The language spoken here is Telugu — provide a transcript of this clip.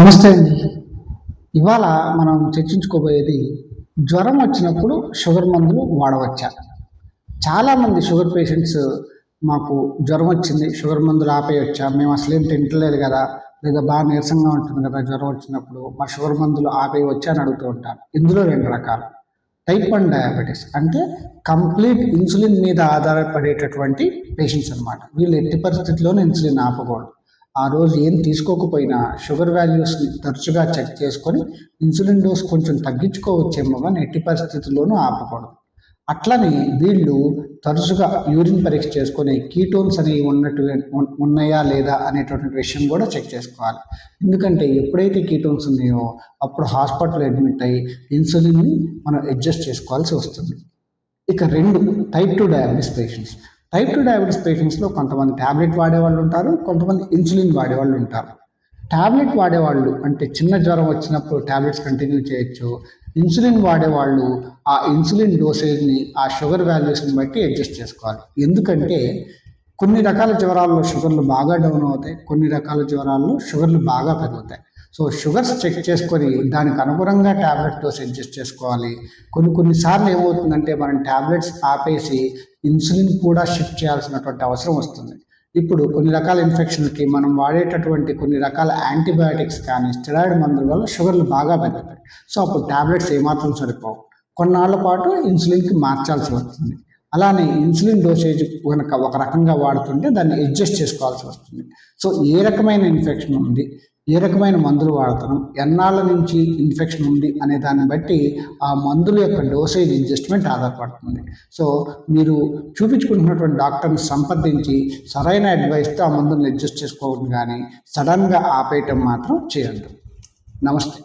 నమస్తే అండి. ఇవాళ మనం చర్చించుకోబోయేది జ్వరం వచ్చినప్పుడు షుగర్ మందులు వాడవచ్చా? చాలామంది షుగర్ పేషెంట్స్ మాకు జ్వరం వచ్చింది షుగర్ మందులు ఆపేయొచ్చా? మేము అసలు ఏం తింటలేదు కదా లేదా బాగా నీరసంగా ఉంటుంది కదా జ్వరం వచ్చినప్పుడు మా షుగర్ మందులు ఆపేయవచ్చా అని అడుగుతూ ఉంటారు. ఇందులో రెండు రకాలు. టైప్ వన్ డయాబెటీస్ అంటే కంప్లీట్ ఇన్సులిన్ మీద ఆధారపడేటటువంటి పేషెంట్స్ అన్నమాట. వీళ్ళు ఎట్టి పరిస్థితుల్లోనూ ఇన్సులిన్ ఆపకూడదు. ఆ రోజు ఏం తీసుకోకపోయినా షుగర్ వాల్యూస్ని తరచుగా చెక్ చేసుకొని ఇన్సులిన్ డోస్ కొంచెం తగ్గించుకోవచ్చేమో కానీ ఎట్టి పరిస్థితుల్లోనూ ఆపకూడదు. అట్లని వీళ్ళు తరచుగా యూరిన్ పరీక్ష చేసుకొని కీటోన్స్ అనేవి ఉన్నట్టు ఉన్నాయా లేదా అనేటటువంటి విషయం కూడా చెక్ చేసుకోవాలి. ఎందుకంటే ఎప్పుడైతే కీటోన్స్ ఉన్నాయో అప్పుడు హాస్పిటల్ అడ్మిట్ అయ్యి ఇన్సులిన్ని మనం అడ్జస్ట్ చేసుకోవాల్సి వస్తుంది. ఇక రెండు type two diabetes patients type two diabetes పేషెంట్స్లో కొంతమంది ట్యాబ్లెట్ వాడేవాళ్ళు ఉంటారు కొంతమంది ఇన్సులిన్ వాడేవాళ్ళు ఉంటారు. ట్యాబ్లెట్ వాడేవాళ్ళు అంటే చిన్న జ్వరం వచ్చినప్పుడు ట్యాబ్లెట్స్ కంటిన్యూ చేయొచ్చు. ఇన్సులిన్ వాడేవాళ్ళు ఆ ఇన్సులిన్ డోసేజ్ని ఆ షుగర్ వాల్యూస్ని బట్టి అడ్జస్ట్ చేసుకోవాలి. ఎందుకంటే కొన్ని రకాల జ్వరాల్లో షుగర్లు బాగా డౌన్ అవుతాయి కొన్ని రకాల జ్వరాల్లో షుగర్లు బాగా పెరుగుతాయి. సో షుగర్స్ చెక్ చేసుకొని దానికి అనుగుణంగా ట్యాబ్లెట్ డోస్ అడ్జస్ట్ చేసుకోవాలి. కొన్ని కొన్నిసార్లు ఏమవుతుందంటే మనం ట్యాబ్లెట్స్ ఆపేసి ఇన్సులిన్ కూడా షిఫ్ట్ చేయాల్సినటువంటి అవసరం వస్తుంది. ఇప్పుడు కొన్ని రకాల ఇన్ఫెక్షన్కి మనం వాడేటటువంటి కొన్ని రకాల యాంటీబయాటిక్స్ కానీ స్టెరాయిడ్ మందుల వల్ల షుగర్లు బాగా పెరుగుతాయి. సో అప్పుడు ట్యాబ్లెట్స్ ఏమాత్రం సరిపోవు. కొన్నాళ్ళ పాటు ఇన్సులిన్కి మార్చాల్సి వస్తుంది. అలానే ఇన్సులిన్ డోసేజ్ కనుక ఒక రకంగా వాడుతుంటే దాన్ని అడ్జస్ట్ చేసుకోవాల్సి వస్తుంది. సో ఏ రకమైన ఇన్ఫెక్షన్ ఉంది? ఏ రకమైన మందులు వాడతాను? ఎన్నాళ్ళ నుంచి ఇన్ఫెక్షన్ ఉంది అనే దాన్ని బట్టి ఆ మందుల యొక్క డోసేజ్ అడ్జస్ట్మెంట్ ఆధారపడుతుంది. సో మీరు చూపించుకుంటున్నటువంటి డాక్టర్ని సంప్రదించి సరైన అడ్వైస్తో ఆ మందులను అడ్జస్ట్ చేసుకోవడం కానీ సడన్గా ఆపేయటం మాత్రం చేయండి. నమస్తే.